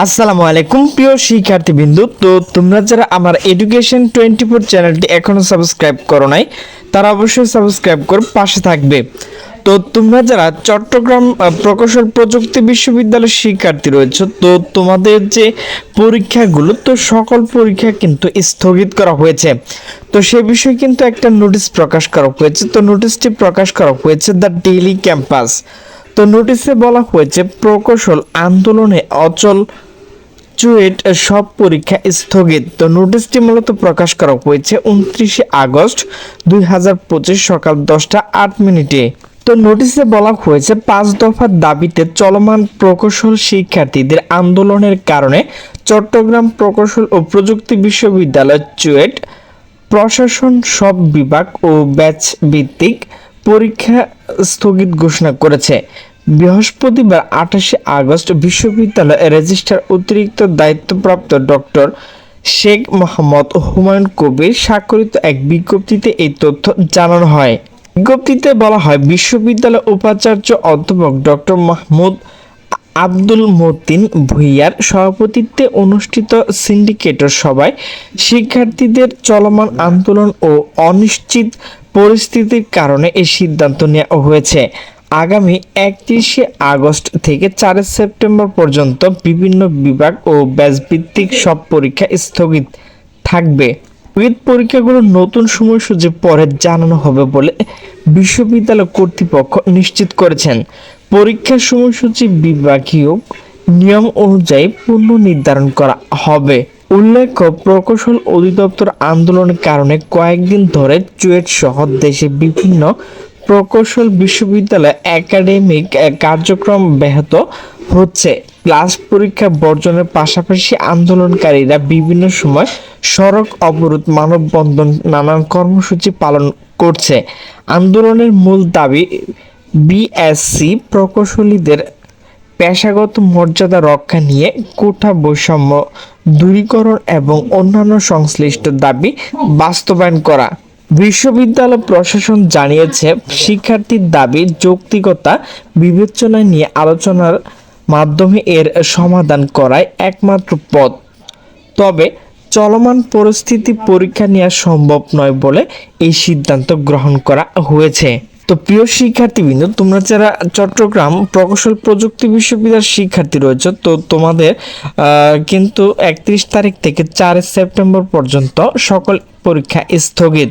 আসসালামু আলাইকুম, প্রিয় শিক্ষার্থীবৃন্দু। তো তোমরা যারা আমার এডুকেশন টোয়েন্টি ফোর চ্যানেলটি এখনও সাবস্ক্রাইব করো নাই, তারা অবশ্যই সাবস্ক্রাইব করে পাশে থাকবে। তো তোমরা যারা চট্টগ্রাম প্রকৌশল প্রযুক্তি বিশ্ববিদ্যালয়ের শিক্ষার্থী রয়েছে, তো তোমাদের যে পরীক্ষাগুলো, তো সকল পরীক্ষা কিন্তু স্থগিত করা হয়েছে। তো সে বিষয়ে কিন্তু একটা নোটিশ প্রকাশ করা হয়েছে। তো নোটিশটি প্রকাশ করা হয়েছে দ্য ডেইলি ক্যাম্পাস। তো নোটিশে বলা হয়েছে, প্রকৌশল আন্দোলনে অচল চুয়েট সব পরীক্ষা স্থগিত। তো নোটিশটি মূলত প্রকাশ করা হয়েছে উনত্রিশে আগস্ট দুই সকাল দশটা আট মিনিটে। তো নোটিশে বলা হয়েছে, পাঁচ দফার দাবিতে চলমান প্রকৌশল শিক্ষার্থীদের আন্দোলনের কারণে চট্টগ্রাম প্রকৌশল ও প্রযুক্তি বিশ্ববিদ্যালয় চুয়েট প্রশাসন, সব বিভাগ ও ব্যাচ ভিত্তিক পরীক্ষা স্থগিত ঘোষণা করেছে। বৃহস্পতিবার আঠাশে আগস্ট বিশ্ববিদ্যালয় রেজিস্ট্রার অতিরিক্ত দায়িত্বপ্রাপ্ত ডক্টর শেখ মোহাম্মদ হুমায়ুন কবির স্বাক্ষরিত এক বিজ্ঞপ্তিতে এই তথ্য জানানো হয়। বিজ্ঞপ্তিতে বলা হয় বিশ্ববিদ্যালয় উপাচার্য অধ্যাপক ডক্টর মাহমুদ আব্দুল মতিন ভুইয়ার সভাপতিত্বে অনুষ্ঠিত সিন্ডিকেটর সভায় শিক্ষার্থীদের চলমান আন্দোলন ও অনিশ্চিত পরিস্থিতির কারণে এই সিদ্ধান্ত নেওয়া হয়েছে। আগামী একত্রিশে আগস্ট থেকে চার সেপ্টেম্বর পর্যন্ত বিভিন্ন বিভাগ ও ব্যাচভিত্তিক সব পরীক্ষা স্থগিত থাকবে। উইথ পরীক্ষাগুলোর নতুন সময়সূচি পরে জানানো হবে বলে বিশ্ববিদ্যালয় কর্তৃপক্ষ নিশ্চিত করেছেন। পরীক্ষার সময়সূচি বিভাগীয় নিয়ম অনুযায়ী পুনঃ নির্ধারণ করা হবে। উল্লেখ্য, প্রকৌশল অধিদপ্তর আন্দোলনের কারণে কয়েকদিন ধরে চুয়েট সহ দেশে বিভিন্ন প্রকৌশল বিশ্ববিদ্যালয় একাডেমিক কার্যক্রম ব্যাহত হচ্ছে। ক্লাস পরীক্ষা বর্জনের পাশাপাশি আন্দোলনকারীরা বিভিন্ন সময় সড়ক অবরোধ, মানববন্ধন, নানান কর্মসূচি পালন করছে। আন্দোলনের মূল দাবি বিএসসি প্রকৌশলীদের পেশাগত মর্যাদা রক্ষা নিয়ে কোঠা বৈষম্য দূরীকরণ এবং অন্যান্য সংশ্লিষ্ট দাবি বাস্তবায়ন করা। বিশ্ববিদ্যালয় প্রশাসন জানিয়েছে, শিক্ষার্থীর দাবি যৌক্তিকতা বিবেচনায় নিয়ে আলোচনার মাধ্যমে এর সমাধান করায় একমাত্র পথ। তবে চলমান পরিস্থিতি পরীক্ষা নেওয়া সম্ভব নয় বলে এই সিদ্ধান্ত গ্রহণ করা হয়েছে। তো প্রিয় শিক্ষার্থীবৃন্দ, তোমরা যারা চট্টগ্রাম প্রকৌশল প্রযুক্তি বিশ্ববিদ্যালয়ের শিক্ষার্থী রয়েছে, তো তোমাদের কিন্তু একত্রিশ তারিখ থেকে চার সেপ্টেম্বর পর্যন্ত সকল পরীক্ষা স্থগিত।